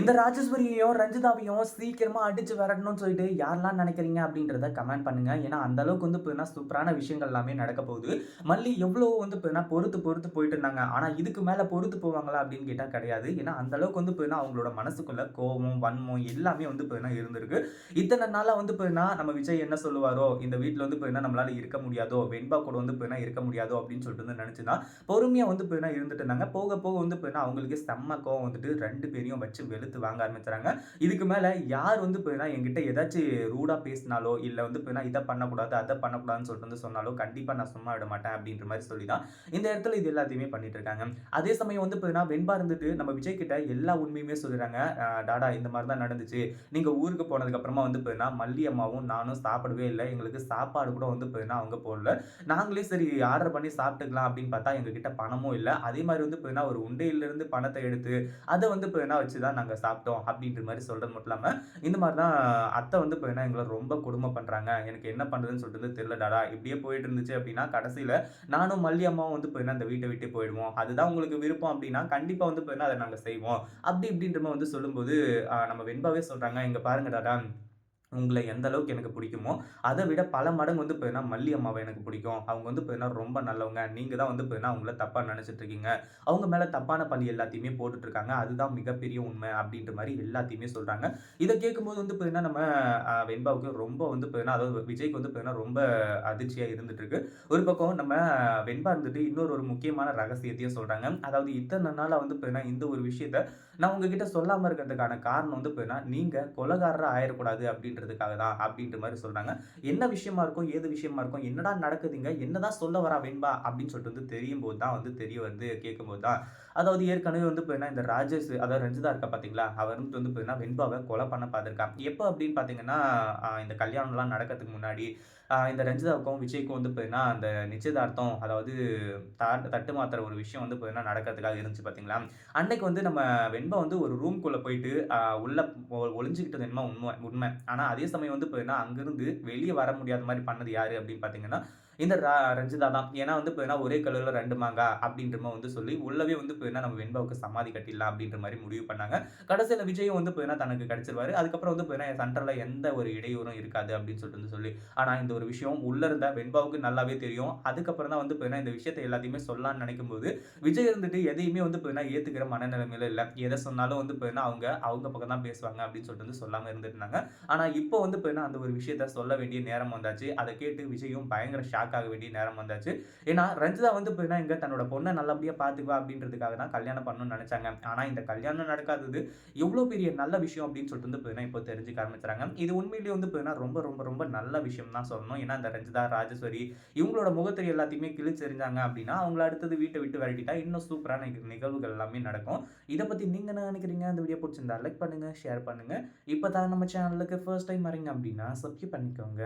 இந்த ராஜேஸ்வரியையும் ரஞ்சிதாவையும் சீக்கிரமாக அடித்து விரட்டணும்னு சொல்லிட்டு யாரெல்லாம் நினைக்கிறீங்க அப்படின்றத கமெண்ட் பண்ணுங்க. ஏன்னா அந்த அளவுக்கு வந்து இப்போ சூப்பரான விஷயங்கள் எல்லாமே நடக்க போகுது. மல்லி எவ்வளோ வந்து இப்போ பொறுத்து பொறுத்து போயிட்டு இருந்தாங்க. ஆனால் இதுக்கு மேலே பொறுத்து போவாங்களா அப்படின்னு கேட்டால் கிடையாது. ஏன்னா அந்த அளவுக்கு வந்து இப்போ அவங்களோட மனசுக்குள்ள கோபம் வன்மம் எல்லாமே வந்து இப்போ இருந்திருக்கு. இத்தனை நாளாக வந்து இப்போ நம்ம விஜய் என்ன சொல்லுவாரோ இந்த வீட்டில் வந்து இப்போ நம்மளால இருக்க முடியாதோ வெண்பா கூட வந்து இப்போ இருக்க முடியாதோ அப்படின்னு சொல்லிட்டு வந்து நினச்சிதான் பொறுமையாக வந்து இப்போ இருந்துட்டு இருந்தாங்க. போக போக வந்து இப்போ அவங்களுக்கு செம்ம கோவம் வந்துட்டு ரெண்டு பேரையும் வச்சு எடுத்து வாங்க ஆரம்பிச்சுறாங்க. இதுக்கு மேலே யார் வந்து போயினா என்கிட்ட ஏதாச்சும் ரூடாக பேசினாலோ இல்லை வந்து போயினா இதை பண்ணக்கூடாது அதை பண்ணக்கூடாதுன்னு சொல்லிட்டு வந்து சொன்னாலோ கண்டிப்பாக நான் சும்மா விட மாட்டேன் அப்படின்ற மாதிரி சொல்லி தான் இந்த இடத்துல இது எல்லாத்தையுமே பண்ணிட்டு இருக்காங்க. அதே சமயம் வந்து போயினா வெண்பா இருந்துட்டு நம்ம விஜய் கிட்ட எல்லா உண்மையுமே சொல்லிடுறாங்க. டாடா இந்த மாதிரி தான் நடந்துச்சு. நீங்கள் ஊருக்கு போனதுக்கப்புறமா வந்து போயினா மல்லி அம்மாவும் நானும் சாப்பிடவே இல்லை. எங்களுக்கு சாப்பாடு கூட வந்து போயினா அவங்க போடல. நாங்களே சரி ஆர்டர் பண்ணி சாப்பிட்டுக்கலாம் அப்படின்னு பார்த்தா எங்ககிட்ட பணமும் இல்லை. அதே மாதிரி வந்து போயினா ஒரு உண்டையிலிருந்து பணத்தை எடுத்து அதை வந்து போயினா வச்சு தான் நாங்கள் சாப்பிட்டோம் அப்படின்ற மாதிரி சொல்கிறது மட்டும் இல்லாமல் இந்த மாதிரி தான் அத்தை வந்து போயினா எங்களை ரொம்ப கொடுமை பண்ணுறாங்க எனக்கு என்ன பண்ணுறதுன்னு சொல்லிட்டு தெரியல டாடா. இப்படியே போயிட்டு இருந்துச்சு அப்படின்னா கடைசியில் நானும் மல்லி அம்மாவும் வந்து போயினா அந்த வீட்டை விட்டு போயிடுவோம். அதுதான் உங்களுக்கு விருப்பம் அப்படின்னா கண்டிப்பாக வந்து போயினா அதை நாங்கள் செய்வோம். அப்படி இப்படின்ற மாதிரி வந்து சொல்லும்போது நம்ம வெண்பாவே சொல்கிறாங்க இங்கே பாருங்க டாடா. உங்களை எந்த அளவுக்கு எனக்கு பிடிக்குமோ அதை விட பல மடங்கு வந்து போயினா மல்லி அம்மாவை எனக்கு பிடிக்கும். அவங்க வந்து போயினா ரொம்ப நல்லவங்க. நீங்கள் தான் வந்து போயினா அவங்கள தப்பாக நினச்சிட்டு இருக்கீங்க. அவங்க மேலே தப்பான பள்ளி எல்லாத்தையுமே போட்டுட்டு இருக்காங்க. அதுதான் மிகப்பெரிய உண்மை அப்படின்ற மாதிரி எல்லாத்தையுமே சொல்கிறாங்க இதை கேட்கும்போது வந்து போயினா நம்ம வெண்பாவுக்கு ரொம்ப வந்து போயினா அதாவது விஜய்க்கு வந்து போயினா ரொம்ப அதிர்ச்சியாக இருந்துட்டு ஒரு பக்கம் நம்ம வெண்பா இருந்துட்டு இன்னொரு ஒரு முக்கியமான ரகசியத்தையும் சொல்கிறாங்க அதாவது இத்தனை நாளாக வந்து போயினா இந்த ஒரு விஷயத்த நான் உங்ககிட்ட சொல்லாமல் இருக்கிறதுக்கான காரணம் வந்து போயினா நீங்கள் கொலகாரராக ஆயிடக்கூடாது அப்படின்றதுக்காக தான் அப்படின்ற மாதிரி சொல்கிறாங்க என்ன விஷயமா இருக்கும் ஏது விஷயமா இருக்கும் என்னடா நடக்குதுங்க என்னதான் சொல்ல வரா வெண்பா அப்படின்னு சொல்லிட்டு வந்து தெரியும் போது தான் வந்து தெரிய வருது கேட்கும்போது தான். அதாவது ஏற்கனவே வந்து போயினா இந்த ராஜேஷ் அதாவது ரஞ்சிதா இருக்கா பார்த்தீங்களா அவர் வந்து வந்து போயினா வெண்பாவை கொலை பண்ண பார்த்துருக்கா. எப்போ அப்படின்னு பார்த்தீங்கன்னா இந்த கல்யாணம்லாம் நடக்கிறதுக்கு முன்னாடி இந்த ரஞ்சிதாவுக்கும் விஜய்க்கும் வந்து பார்த்தீங்கன்னா அந்த நிச்சயதார்த்தம் அதாவது தா- தட்டு மாத்திர ஒரு விஷயம் வந்து பார்த்தீங்கன்னா நடக்கிறதுக்காக இருந்துச்சு பார்த்தீங்களா அன்னைக்கு வந்து நம்ம வெண்பா வந்து ஒரு ரூம்குள்ளே போயிட்டு உள்ள ஒளிஞ்சுக்கிட்டது என்னமோ உண்மை உண்மை. ஆனால் அதே சமயம் வந்து பார்த்தீங்கன்னா அங்கிருந்து வெளியே வர முடியாத மாதிரி பண்ணது யாரு அப்படின்னு பார்த்தீங்கன்னா இந்த ரா- ரஞ்சிதா தான். ஏன்னா வந்து போயினா ஒரே கலரில் ரெண்டு மாங்கா அப்படின்ற மாதிரி வந்து சொல்லி உள்ளவே வந்து போயினா நம்ம வெண்பாவுக்கு சமாதி கட்டிடலாம் அப்படின்ற மாதிரி முடிவு பண்ணாங்க. கடைசியில் விஜயும் வந்து போயினா தனக்கு கிடச்சிருவாரு. அதுக்கப்புறம் வந்து போயினா சண்டரில் எந்த ஒரு இடையூறும் இருக்காது அப்படின்னு சொல்லிட்டு வந்து சொல்லி ஆனால் இந்த ஒரு விஷயம் உள்ள இருந்த வெண்பாவுக்கு நல்லாவே தெரியும். அதுக்கப்புறம் தான் வந்து போயினா இந்த விஷயத்தை எல்லாத்தையுமே சொல்லலாம்னு நினைக்கும் போது விஜய் இருந்துட்டு எதையுமே வந்து போயினா ஏற்றுக்கிற மனநிலைமையில இல்லை. எதை சொன்னாலும் வந்து போயினா அவங்க அவங்க பக்கம் தான் பேசுவாங்க அப்படின்னு சொல்லிட்டு வந்து சொல்லாமல் இருந்துட்டு இருந்தாங்க. ஆனால் இப்போ வந்து போயினா அந்த ஒரு விஷயத்த சொல்ல வேண்டிய நேரம் வந்தாச்சு. அதை கேட்டு விஜயும் பயங்கர ஷாக் ஆக வேண்டிய நேரம் வந்தாச்சு. ஏன்னா ரஞ்சிதா வந்து போயினா இங்கே தன்னோட பொண்ணை நல்லபடியாக பார்த்துக்குவா அப்படின்றதுக்காக தான் கல்யாணம் பண்ணணும்னு நினச்சாங்க. ஆனால் இந்த கல்யாணம் நடக்காதது எவ்வளோ பெரிய நல்ல விஷயம் அப்படின்னு சொல்லிட்டு வந்து போயினா இப்போ தெரிஞ்சுக்க ஆரம்பிச்சாங்க இது உண்மையிலேயே வந்து போயினா ரொம்ப ரொம்ப ரொம்ப நல்ல விஷயம் தான் சொல்லணும். ஏன்னா இந்த ரஞ்சிதா ராஜேஸ்வரி இவங்களோட முகத்தை எல்லாத்தையுமே கிழிச்செறிஞ்சாங்க அப்படின்னா அவங்கள அடுத்தது வீட்டை விட்டு விரட்டிட்டா இன்னும் சூப்பரான நிகழ்வுகள் எல்லாமே நடக்கும். இதை பற்றி நீங்கள் என்ன நினைக்கிறீங்க? அந்த வீடியோ பிடிச்சிருந்தா லைக் பண்ணுங்கள் ஷேர் பண்ணுங்கள் இப்போ தான் நம்ம சேனலுக்கு ஃபர்ஸ்ட் டைம் வரீங்க அப்படின்னா சப்ஸ்கிரைப் பண்ணிக்கோங்க.